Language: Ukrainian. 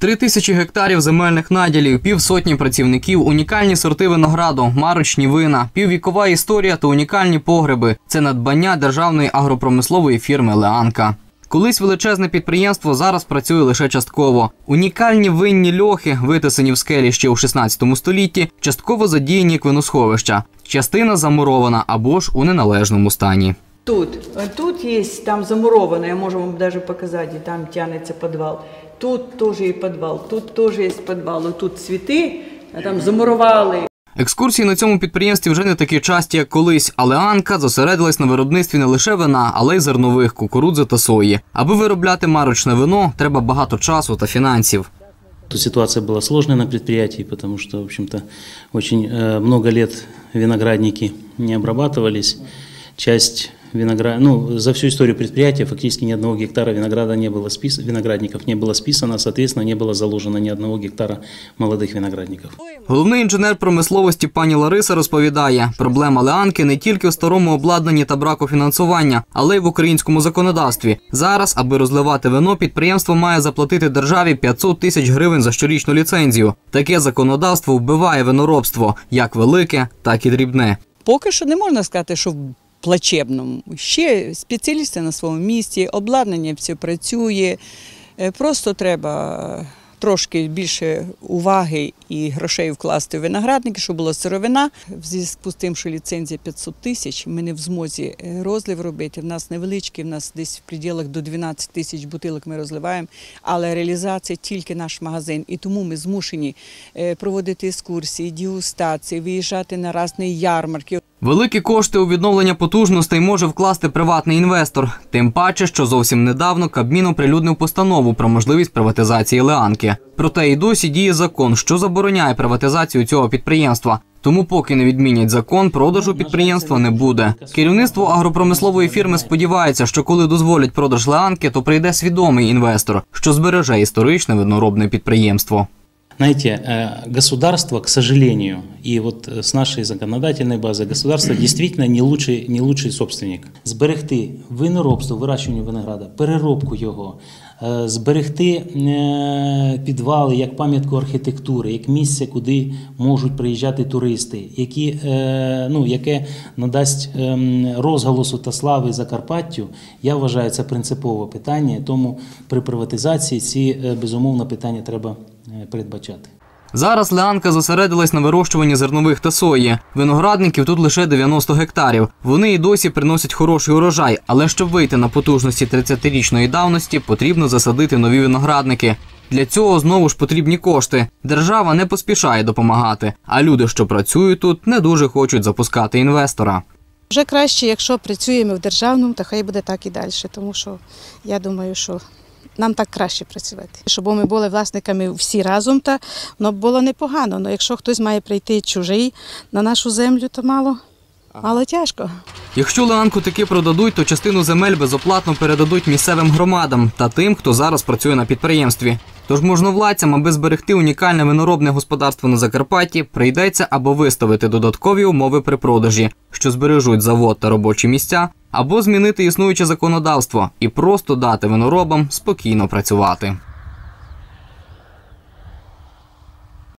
Три тисячі гектарів земельних наділів, півсотні працівників, унікальні сорти винограду, марочні вина, піввікова історія та унікальні погреби це надбання державної агропромислової фірми Леанка. Колись величезне підприємство зараз працює лише частково. Унікальні винні льохи, витисані в скелі ще у 16 столітті, частково задіяні як виносховища. Частина замурована або ж у неналежному стані. Тут, тут есть, там замуровано, я можу вам даже показать, и там тянется подвал. Тут тоже и подвал, тут тоже есть подвал. И тут цветы, а там замуровали. Екскурсії на цьому підприємстві вже не такі часті, як колись, але Анка зосередилась на виробництві не лише вина, але й зернових, кукурудзи та сої. Аби виробляти марочне вино, треба багато часу та фінансів. Тут ситуация была сложная на предприятии, потому что, в общем-то, очень э, много лет виноградники не обрабатывались. Часть виноград... ну, за всю историю предприятия фактически ни одного гектара винограда не было спис... виноградников не было списано, соответственно, не было заложено ни одного гектара молодых виноградников. Головний інженер промисловості пані Лариса розповідає, проблема Леанки не тільки в старому обладнанні та браку фінансування, але й в українському законодавстві. Зараз, аби розливати вино, підприємство має заплатити державі 500 тисяч гривень за щорічну ліцензію. Таке законодавство вбиває виноробство, як велике, так і дрібне. Поки що не можна сказати, що в плачебному. Ще спеціалісти на своєму місці, обладнання все працює. Е, Просто треба трошки більше уваги і грошей вкласти в виноградники, щоб була сировина. В зв'язку з тим, що ліцензія 500 тисяч, ми не в змозі е, розлив робити. В нас невеличкий, в нас десь в пределах до 12 тисяч бутилок ми розливаємо, але реалізація тільки наш магазин. І тому ми змушені е, проводити екскурсії, дегустації, виїжджати на різні ярмарки. Великі кошти у відновлення потужностей може вкласти приватний інвестор. Тим паче, що зовсім недавно Кабмін оприлюднив постанову про можливість приватизації Леанки. Проте й досі діє закон, що забороняє приватизацію цього підприємства. Тому, поки не відмінять закон, продажу підприємства не буде. Керівництво агропромислової фірми сподівається, що коли дозволять продаж Леанки, то прийде свідомий інвестор, що збереже історичне виноробне підприємство. Знаете, э, государство, к сожалению, и вот э, с нашей законодательной базы, государство действительно не лучший, не лучший собственник. Зберегти виноробство, вирощування винограда, переробку його, е, зберегти е, підвали як пам'ятку архітектури, як місце, куди можуть приїжджати туристи, які, е, ну, яке надасть ем, розголосу та слави Закарпаттю, я вважаю, це принципове питання. Тому при приватизації ці е, безумовно питання треба е, передбачати. Зараз Леанка зосередилась на вирощуванні зернових та сої. Виноградників тут лише 90 гектарів. Вони і досі приносять хороший урожай, але щоб вийти на потужності 30-річної давності, потрібно засадити нові виноградники. Для цього знову ж потрібні кошти. Держава не поспішає допомагати, а люди, що працюють тут, не дуже хочуть запускати інвестора. Вже краще, якщо працюємо в державному, то хай буде так і далі. Тому що я думаю, що нам так краще працювати. Щоб ми були власниками всі разом, та ну, було непогано. Но якщо хтось має прийти чужий на нашу землю, то мало, мало тяжко. Якщо Леанку таки продадуть, то частину земель безоплатно передадуть місцевим громадам та тим, хто зараз працює на підприємстві. Тож можновладцям, аби зберегти унікальне виноробне господарство на Закарпатті, прийдеться або виставити додаткові умови при продажі, що збережуть завод та робочі місця, або змінити існуюче законодавство і просто дати виноробам спокійно працювати.